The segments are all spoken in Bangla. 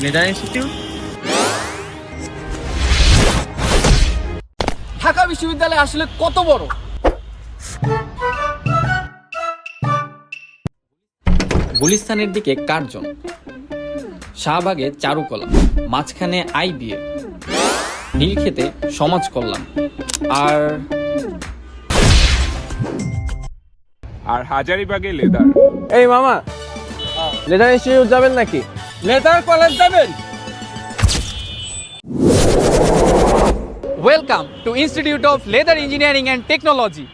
ইনস্টিটিউট ঢাকা বিশ্ববিদ্যালয় আসলে কত বড়? গুলিস্তানের দিকে কার্জন শাহবাগে চারুকলা মাঝখানে আইবিএ নীলক্ষেতে সমাজ কল্যাণ আর আর হাজারিবাগে লেদার। এই মামা লেদার ইনস্টিটিউট যাবেন নাকি? লেদার যাবেন। Welcome to institute of leather engineering and technology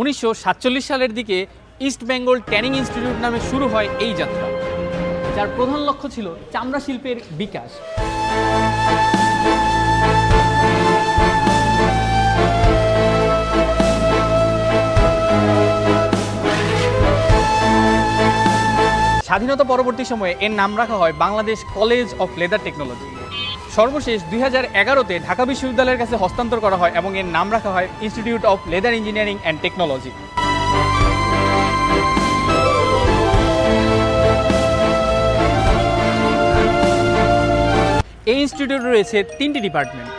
উনিশশো সাতচল্লিশ সালের দিকে ইস্ট বেঙ্গল ট্যানিং ইনস্টিটিউট নামে শুরু হয় এই যাত্রা, যার প্রধান লক্ষ্য ছিল চামড়া শিল্পের বিকাশ। স্বাধীনতা পরবর্তী সময়ে এর নাম রাখা হয় Bangladesh college of leather technology. সর্বশেষ দুই হাজার এগারোতে ঢাকা বিশ্ববিদ্যালয়ের কাছে হস্তান্তর করা হয় এবং এর নাম রাখা হয় institute of leather engineering and technology এই ইনস্টিটিউটে রয়েছে তিনটি department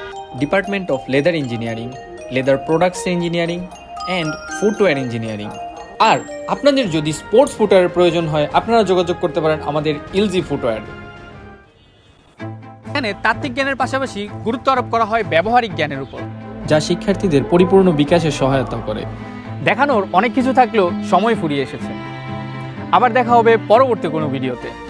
department of leather engineering leather products engineering and footwear engineering আর আপনাদের যদি স্পোর্টস ফুটওয়্যারের প্রয়োজন হয় আপনারা যোগাযোগ করতে পারেন আমাদের ইলজি ফুটওয়্যার এখানে তাত্ত্বিক জ্ঞানের পাশাপাশি গুরুত্ব আরোপ করা হয় ব্যবহারিক জ্ঞানের উপর। যা শিক্ষার্থীদের পরিপূর্ণ বিকাশে সহায়তা করে। দেখানোর অনেক কিছু থাকলেও সময় ফুরিয়ে এসেছে। আবার দেখা হবে পরবর্তী কোনো ভিডিওতে।